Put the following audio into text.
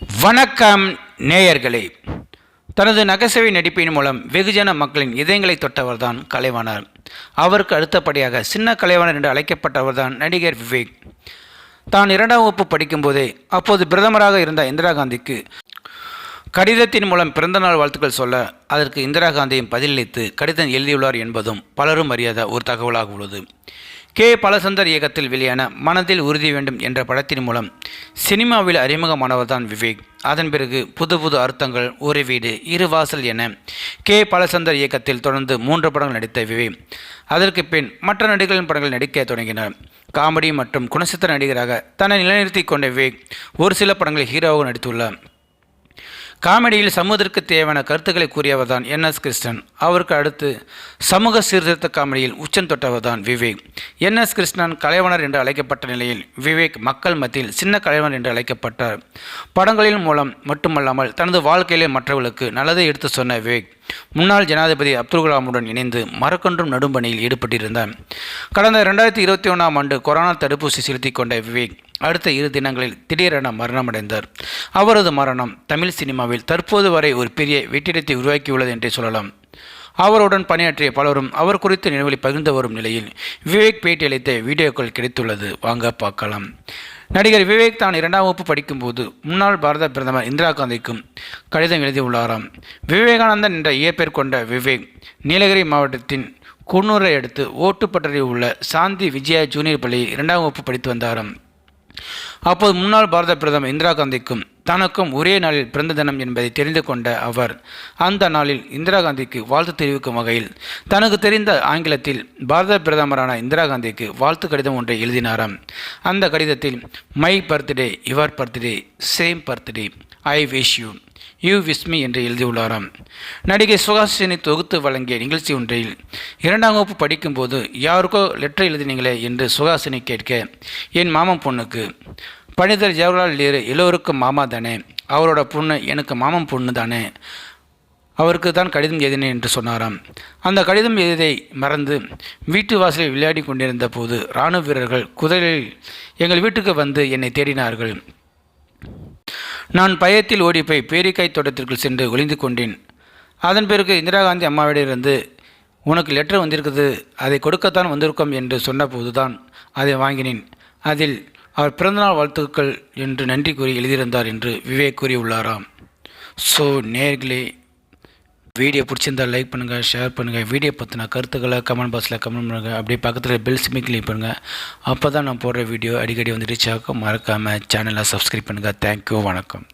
வணக்கம் நேயர்களே. தனது நகைசுவை நடிப்பின் மூலம் வெகுஜன மக்களின் இதயங்களை தொட்டவர்தான் கலைவாணர். அவருக்கு அடுத்தபடியாக சின்ன கலைவாணர் என்று அழைக்கப்பட்டவர்தான் நடிகர் விவேக். தான் இரண்டாம் வகுப்பு படிக்கும்போதே அப்போது பிரதமராக இருந்த இந்திரா காந்திக்கு கடிதத்தின் மூலம் பிறந்தநாள் வாழ்த்துக்கள் சொல்ல அதற்கு இந்திரா காந்தியும் பதிலளித்து கடிதம் எழுதியுள்ளார் என்பதும் பலரும் அறியாத ஒரு தகவலாக உள்ளது. கே. பலசந்தர் இயக்கத்தில் வெளியான மனதில் உறுதி வேண்டும் என்ற படத்தின் மூலம் சினிமாவில் அறிமுகமானவர்தான் விவேக். அதன் பிறகு புது புது அர்த்தங்கள் ஒரு வீடு இரு வாசல் என கே. பலசந்தர் இயக்கத்தில் தொடர்ந்து மூன்று படங்கள் நடித்த விவேக். அதற்கு பின் மற்ற நடிகர்களின் படங்கள் நடிக்க தொடங்கினார். காமெடி மற்றும் குணசித்திர நடிகராக தன்னை நிலைநிறுத்தி கொண்ட விவேக் ஒரு சில படங்களில் ஹீரோவாக நடித்துள்ளார். காமெடியில் சமூகத்திற்கு தேவையான கருத்துக்களை கூறியவர் தான் என் எஸ் கிருஷ்ணன். அவருக்கு அடுத்து சமூக சீர்திருத்த காமெடியில் உச்சம் தொட்டவர் தான் விவேக். என் எஸ் கிருஷ்ணன் கலைவனர் என்று அழைக்கப்பட்ட நிலையில் விவேக் மக்கள் மத்தியில் சின்ன கலைவனர் என்று அழைக்கப்பட்டார். படங்களின் மூலம் மட்டுமல்லாமல் தனது வாழ்க்கையிலே மற்றவர்களுக்கு நல்லதை எடுத்து சொன்ன விவேக் முன்னாள் ஜனாதிபதி அப்துல் கலாமுடன் இணைந்து மரக்கன்றும் நடும்பணியில் ஈடுபட்டிருந்தார். கடந்த ரெண்டாயிரத்தி இருபத்தி ஒன்றாம் ஆண்டு கொரோனா தடுப்பூசி செலுத்திக் கொண்ட விவேக் அடுத்த இரு தினங்களில் திடீரென மரணமடைந்தார். அவரது மரணம் தமிழ் சினிமாவில் தற்போது வரை ஒரு பெரிய வெற்றிடத்தை உருவாக்கியுள்ளது என்றே சொல்லலாம். அவருடன் பணியாற்றிய பலரும் அவர் குறித்து நினைவுகளை பகிர்ந்து வரும் நிலையில் விவேக் பேட்டி அளித்த வீடியோக்கள் கிடைத்துள்ளது. வாங்க பார்க்கலாம். நடிகர் விவேக் தான் இரண்டாம் வகுப்பு படிக்கும்போது முன்னாள் பாரத பிரதமர் இந்திரா காந்திக்கும் கடிதம் எழுதியுள்ளாராம். விவேகானந்தன் என்ற இயற்பெயர் கொண்ட விவேக் நீலகிரி மாவட்டத்தின் குன்னூரை அடுத்து ஓட்டுப்பட்டறையில் உள்ள சாந்தி விஜயா ஜூனியர் பள்ளியில் இரண்டாம் வகுப்பு படித்து வந்தாராம். அப்போது முன்னாள் பாரத பிரதமர் இந்திரா காந்திக்கும் தனக்கும் ஒரே நாளில் பிறந்த தினம் என்பதை தெரிந்து கொண்ட அவர் அந்த நாளில் இந்திரா காந்திக்கு வாழ்த்து தெரிவிக்கும் வகையில் தனக்கு தெரிந்த ஆங்கிலத்தில் பாரத பிரதமரான இந்திரா காந்திக்கு வாழ்த்து கடிதம் ஒன்றை எழுதினாராம். அந்த கடிதத்தில் my birthday your birthday same birthday I wish you you wish me என்று எழுதியுள்ளாராம். நடிகை சுகாசினி தொகுத்து வழங்கிய நிகழ்ச்சி ஒன்றில் இரண்டாம் வகுப்பு படிக்கும்போது யாருக்கோ லெட்டர் எழுதினீங்களே என்று சுகாசினி கேட்க என் மாமன் பொண்ணுக்கு பண்டிதர் ஜவஹர்லால் நேரு எல்லோருக்கும் மாமா தானே அவரோட பொண்ணு எனக்கு மாமன் பொண்ணு தானே அவருக்கு தான் கடிதம் எழுதினேன் என்று சொன்னாராம். அந்த கடிதம் எழுதியதை மறந்து வீட்டு வாசலில் விளையாடி கொண்டிருந்த போது இராணுவ வீரர்கள் குதிரையில் எங்கள் வீட்டுக்கு வந்து என்னை தேடினார்கள். நான் பயத்தில் ஓடிப்போய் பேரிக்காய் தோட்டத்திற்குள் சென்று ஒளிந்து கொண்டேன். அதன் பிறகு இந்திரா காந்தி அம்மாவிடமிருந்து உனக்கு லெட்டர் வந்திருக்குது அதை கொடுக்கத்தான் வந்திருக்கோம் என்று சொன்னபோதுதான் அதை வாங்கினேன். அதில் அவர் பிறந்தநாள் வாழ்த்துக்கள் என்று நன்றி கூறி எழுதியிருந்தார் என்று விவேக் கூறியுள்ளாராம். ஸோ நேர்களே வீடியோ பிடிச்சிருந்தால் லைக் பண்ணுங்கள் ஷேர் பண்ணுங்கள் வீடியோ பற்றின கருத்துக்களை கமெண்ட் பாக்ஸில் கமெண்ட் பண்ணுங்கள் அப்படியே பக்கத்தில் பெல் சிம்மி கிளிக் பண்ணுங்கள் அப்போ தான் நான் போடுற வீடியோ அடிக்கடி வந்து ரீச் ஆகும் மறக்காமல் சேனலை சப்ஸ்கிரைப் பண்ணுங்கள் தேங்க்யூ வணக்கம்.